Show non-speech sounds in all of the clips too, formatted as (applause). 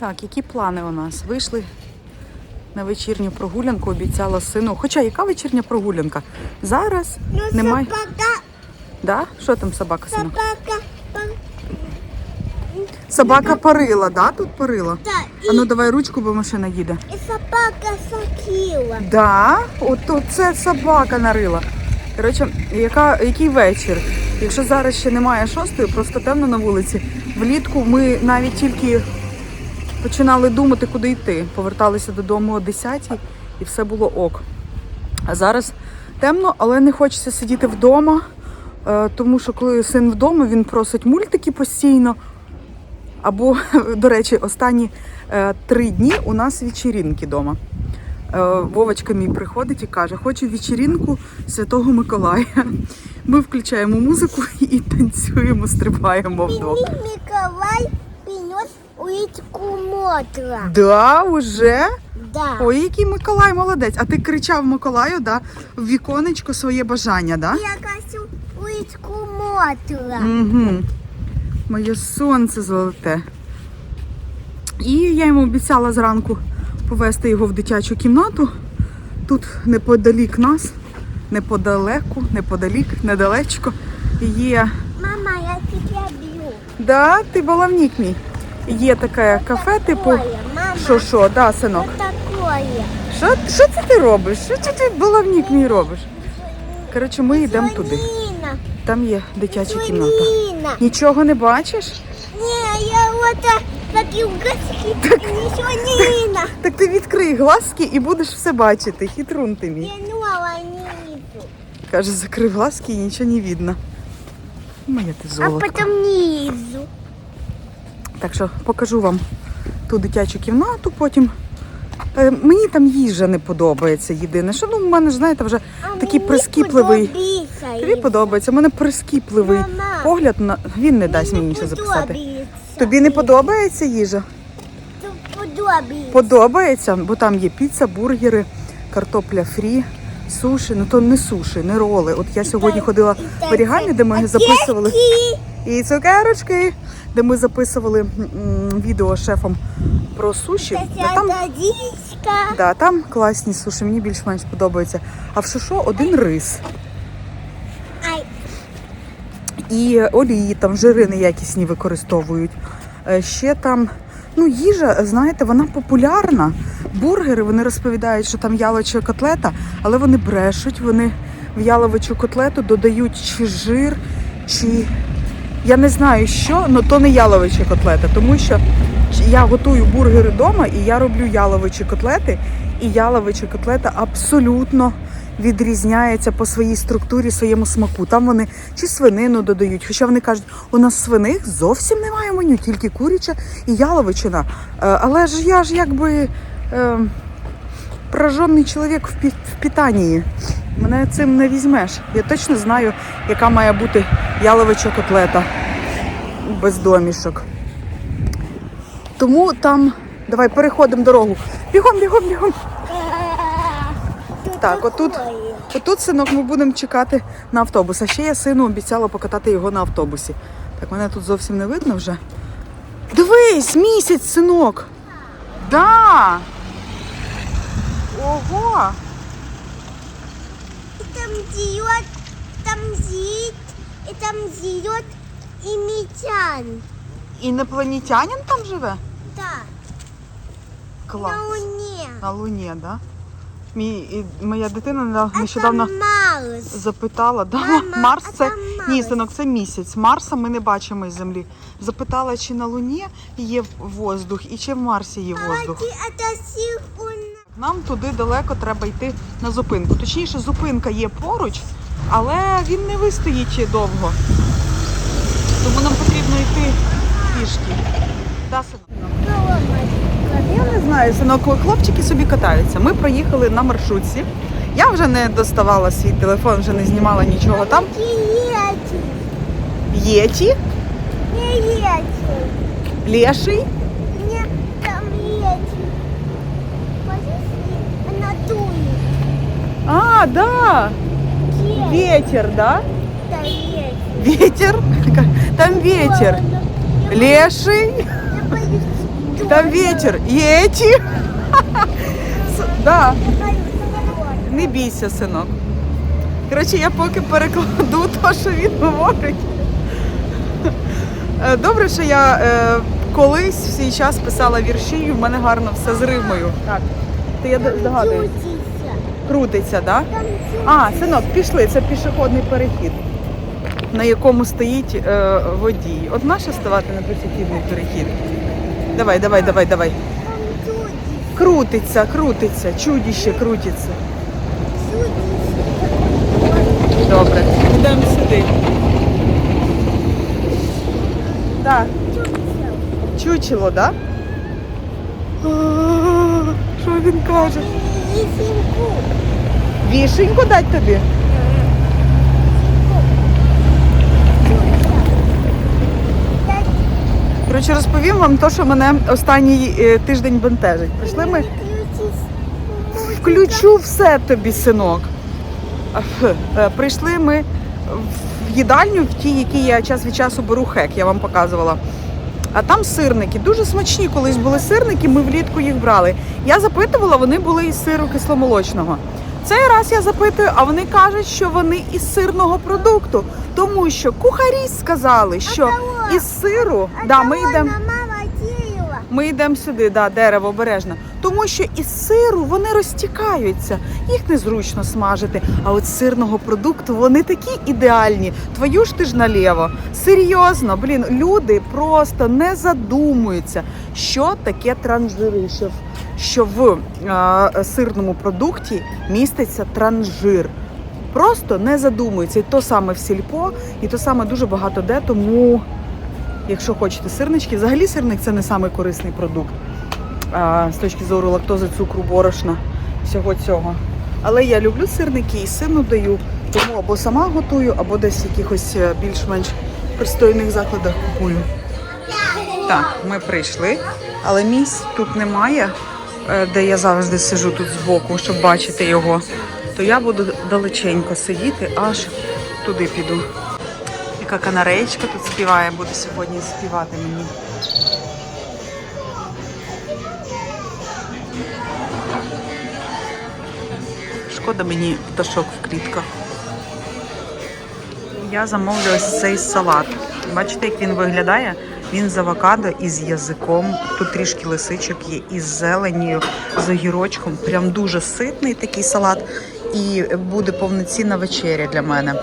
Так, які плани у нас? Вийшли на вечірню прогулянку, обіцяла сину. Хоча яка вечірня прогулянка? Зараз Ну, немає. собака, Да? Що там собака сину? собака, Собака парила, да? Тут парила? да, А ну давай ручку, бо машина їде. і, і собака сакіла. Да, от це собака нарила. Коротше, яка, який вечір? Якщо зараз ще немає шостої, просто темно на вулиці. Влітку ми навіть тільки починали думати, куди йти. Поверталися додому о 10 і все було ок. А зараз темно, але не хочеться сидіти вдома, е, тому що коли син вдома, він просить мультики постійно. Або, (laughs) до речі, останні е, три дні у нас вечірінки вдома. Е, Вовочка мій приходить і каже, хочу вечірінку Святого Миколая. Ми включаємо музику (laughs) і танцюємо, стрибаємо. Мені Миколай принес улитку мотра. Да, уже? Да. Ой, який Миколай молодець. А ти кричав Миколаю, да, в віконечко своє бажання, да? Я хочу улитку мотра. Угу. Моє сонце золоте. І я йому обіцяла зранку повезти його в дитячу кімнату. Тут неподалік нас, неподалеку, неподалік, недалечко. Є. Мама, я тебя бью. Да, ти балавнік мій. Є таке кафе, типу. Що, що, да, синок? Що, що це ти робиш? Що це ти балавнік мій робиш? Коротше, ми йдемо туди. Там є дитяча кімната. Нічого не бачиш? Не, я вот так, такие угодки, ничего Нина. Так ти відкрий глазки і будеш все бачити. Хитрун ти мій. Я. Каже, закрив глазки і нічого не видно. Моя ти А золотко. потом низу. Так що покажу вам ту дитячу кімнату потім. Е, мені там їжа не подобається єдине. Що ну, в мене ж, знаєте, вже А такий мені прискіпливий. подобається Тобі подобається. У мене прискіпливий Мама. погляд на він не дасть мені Мені нічого записати. Тобі не подобається їжа? Подобається. Подобається, бо там є піца, бургери, картопля фрі, суші. Ну то не суші, не роли. От я сьогодні ходила в орігамі, де ми записували і цукерочки, де ми записували м, відео з шефом про суші. Да, там, да, там класні суші, мені більш-менш подобається. А в шишо один рис. І олії, там жири неякісні використовують. Е, Ще там, ну, їжа, знаєте, вона популярна. Бургери вони розповідають, що там яловича котлета, але вони брешуть, вони в яловичу котлету додають чи жир, чи я не знаю що, але то не яловича котлета, тому що я готую бургери вдома і я роблю яловичі котлети, і яловича котлета абсолютно відрізняється по своїй структурі, своєму смаку. Там вони чи свинину додають, хоча вони кажуть, у нас свиних зовсім немає меню, тільки куряча і яловичина. Е, Але ж я ж якби е, поражений чоловік в, в питанні. Мене цим не візьмеш. Я точно знаю, яка має бути яловича котлета без домішок. Тому там, давай переходимо дорогу. Бігом, бігом, бігом. Так, отут. Отут, синок, ми будемо чекати на автобус. А ще я сину обіцяла покатати його на автобусі. Так, мене тут зовсім не видно вже. Дивись, місяць, синок. Да. Ого. И там зиет, там зит, и там зиет и митян. Інопланетянин там живе? Да, Клас. на луне. На Луні, да? Мій, і моя дитина А нещодавно там Марс. запитала. Да, Мама, Марс а це. там Ні, синок, це місяць. Марса ми не бачимо із землі. Запитала, чи на Луні є воздух і чи в Марсі є воздух. Погоди, это сихуна. Нам туди далеко треба йти на зупинку. Точніше, зупинка є поруч, але він не вистоїть довго. Тому нам потрібно йти пішки. Да, синок? Я не знаю, синок, хлопчики собі катаються. Ми проїхали на маршрутці. Я вже не доставала свій телефон, вже не знімала нічого там. Єті, ети. леший. А, да. Ветер, да? Да, ети. Ветер. Там ветер. Леший. Там ветер. С- (laughs) Да. Не бійся, синок. Коротше, я поки перекладу (laughs) те, що він говорить. Е, Добре, що я е, колись в свій час писала вірші, і в мене гарно все з римою. Так. Ти я здогадуюсь. Крутиться, так? Да? А, синок, пішли, це пішохідний перехід, на якому стоїть е, водій. От наша ставати на пішохідний перехід. Давай, давай, давай, давай. Крутиться, крутиться, чудіще крутиться. Добре, йдемо сюди. Так, чучело, так? Да? Що він каже? Вішеньку дать тобі? Коротше, розповім вам те, що мене останній е, тиждень бентежить. Прийшли ми. Включу все тобі, синок. Е, Прийшли ми в їдальню, в тій, якій я час від часу беру хек, я вам показувала. А там сирники. Дуже смачні колись були сирники, ми влітку їх брали. Я запитувала, вони були із сиру кисломолочного. Цей раз я запитую, а вони кажуть, що вони із сирного продукту. Тому що кухарі сказали, що із сиру, да, ми йдемо. Ми йдемо сюди, да, дерево обережно. Тому що із сиру вони розтікаються, їх незручно смажити. А от з сирного продукту вони такі ідеальні. Твою ж ти ж наліво. Серйозно, блін, люди просто не задумуються, що таке транжири, що в, е, сирному продукті міститься транжир. Просто не задумуються. І то саме в сільпо, і то саме дуже багато де, тому якщо хочете сирнички, взагалі сирник це не самий корисний продукт а, з точки зору лактози, цукру, борошна, всього цього. Але я люблю сирники і сину даю, тому або сама готую, або десь в якихось е, більш-менш пристойних закладах купую. Так, ми прийшли, але місць тут немає, е, де я завжди сижу тут збоку, щоб бачити його. То я буду далеченько сидіти, аж туди піду. Яка канареєчка тут співає, буде сьогодні співати мені. Шкода мені пташок в клітках. Я замовлю ось цей салат. Бачите, як він виглядає? Він з авокадо і з язиком. Тут трішки лисичок є із зеленію, з огірочком. Прям дуже ситний такий салат. І буде повноцінна вечеря для мене.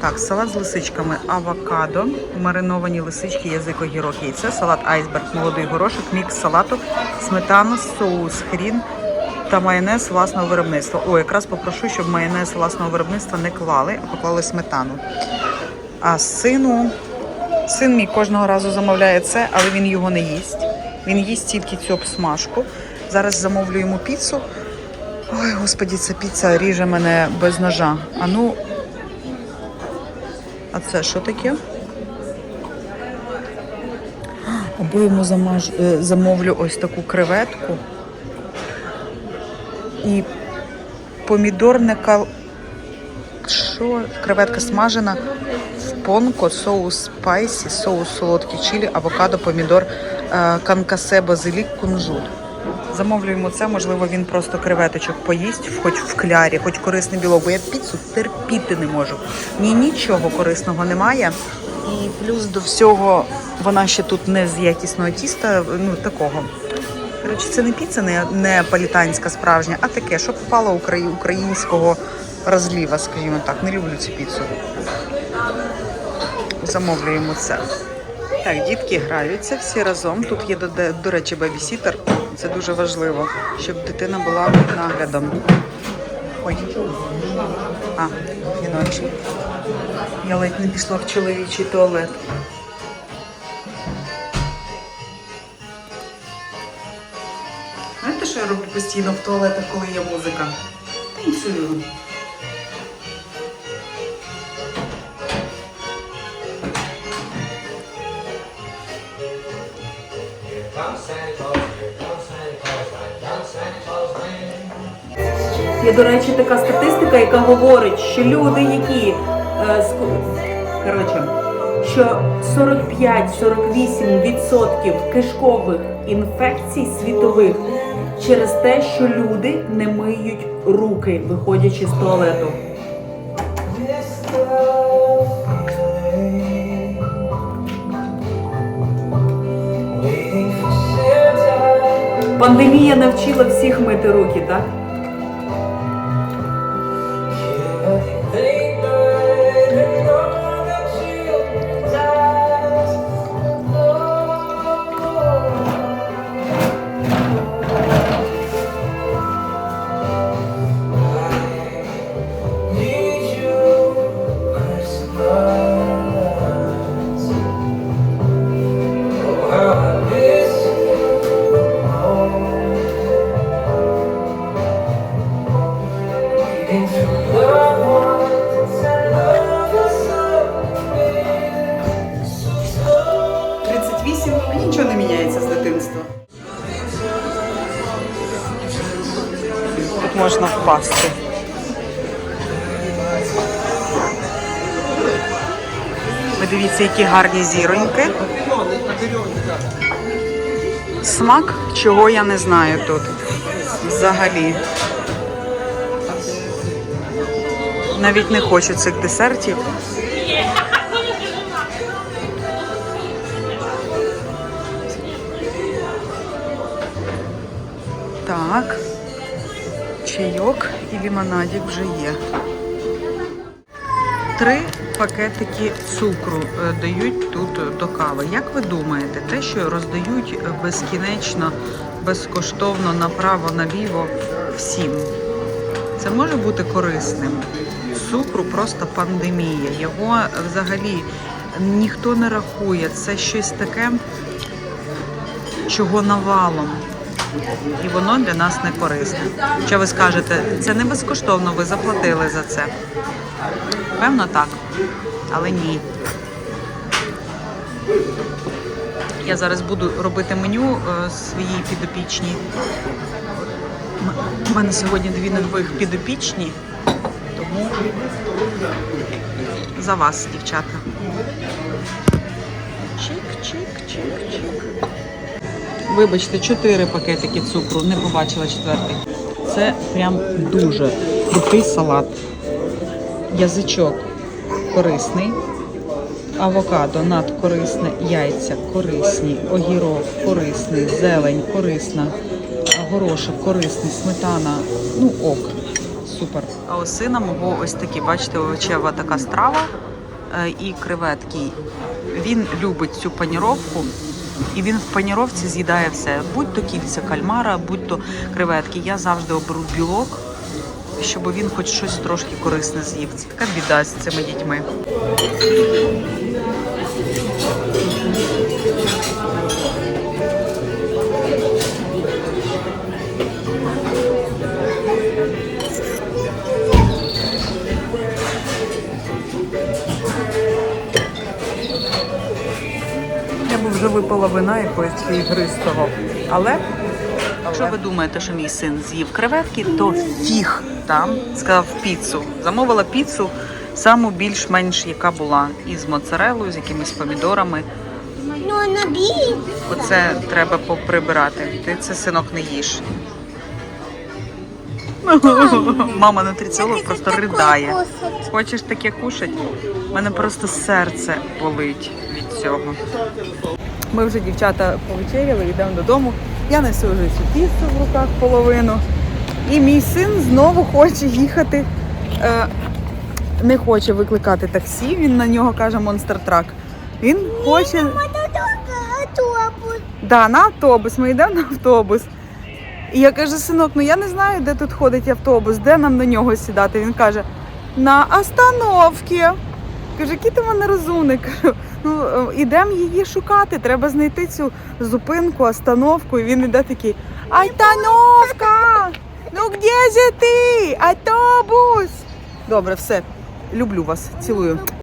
Так, салат з лисичками, авокадо, мариновані лисички, язик огірок, яйце, салат айсберг, молодий горошок, мікс салату, сметана, соус, хрін та майонез власного виробництва. О, якраз попрошу, щоб майонез власного виробництва не клали, а поклали сметану. А сину, син мій кожного разу замовляє це, але він його не їсть. Він їсть тільки цю обсмажку. Зараз замовлю йому піцу. Ой, господі, ця піца ріже мене без ножа. А ну, а це що таке? Або йому замаж... е, замовлю ось таку креветку і помідорне кал... Що? Креветка смажена понко, соус спайсі, соус солодкий чилі, авокадо, помідор, е, канкасе, базилік, кунжут. Замовлюємо це, можливо, він просто креветочок поїсть, хоч в клярі, хоч корисний білок, бо я піцу терпіти не можу. Ні, нічого корисного немає. І плюс до всього вона ще тут не з якісного тіста, ну такого. Коротше, це не піца, не, не палітанська справжня, а таке, що попало украї- українського розліва, скажімо так. Не люблю цю піцу. Замовлюємо це. Так, дітки граються всі разом. Тут є, до, до речі, бебісітер. Це дуже важливо, щоб дитина була під наглядом. Ой. А, жіночий. Я ледь не пішла в чоловічий туалет. Знаєте, що я роблю постійно в туалетах, коли є музика? Танцюю. Є, до речі, така статистика, яка говорить, що люди, які е, ск- коротше, що 45-48% кишкових інфекцій світових через те, що люди не миють руки, виходячи з туалету. Пандемія навчила всіх мити руки, так? Можна впасти. Ви дивіться, які гарні зіроньки. Смак, чого я не знаю тут. Взагалі. Навіть не хочу цих десертів. Так. Чайок і лимонадик вже є. Три пакетики цукру е, дають тут до кави. Як ви думаєте, те, що роздають безкінечно, безкоштовно направо-наліво всім, це може бути корисним? Цукру просто пандемія. Його взагалі ніхто не рахує. Це щось таке, чого навалом. І воно для нас не корисне. Що ви скажете, це не безкоштовно, ви заплатили за це. Певно, так. Але ні. Я зараз буду робити меню е, своїй підопічній. У мене сьогодні дві нових підопічні, тому за вас, дівчата. Чик-чик-чик-чик. Вибачте, чотири пакетики цукру, не побачила четвертий. Це прям дуже крутий салат. Язичок корисний, авокадо надкорисне, яйця корисні, огірок корисний, зелень корисна, горошок корисний, сметана. Ну ок, супер. А у сина мого ось такі, бачите, овочева така страва е, і креветки. Він любить цю паніровку. І він в паніровці з'їдає все. Будь то кільця кальмара, будь то креветки. Я завжди оберу білок, щоб він хоч щось трошки корисне з'їв. Така біда з цими дітьми. Я б вже випила вина якоїсь ігристого. Але якщо ви думаєте, що мій син з'їв креветки, то фіг там сказав піцу. Замовила піцу саму більш-менш яка була. Із моцарелою, з якимись помідорами. Ну. Оце треба поприбирати. Ти це синок не їш. Мама нутриціолог просто ридає. Хочеш таке кушать? У мене просто серце болить від цього. Ми вже дівчата повечеряли, йдемо додому. Я несу вже цю піцу в руках половину. І мій син знову хоче їхати. Е, не хоче викликати таксі. Він на нього каже монстр трак. Він хоче. Автобус. Да, на автобус. Ми йдемо на автобус. І я кажу, синок, ну я не знаю, де тут ходить автобус, де нам на нього сідати. Він каже, на остановці. Каже, який ти мене розумний. Кажу, ну е, ідемо її шукати. Треба знайти цю зупинку, остановку. І він іде такий, Айтановка! Ну де же ти? Автобус! Добре, все. Люблю вас, цілую.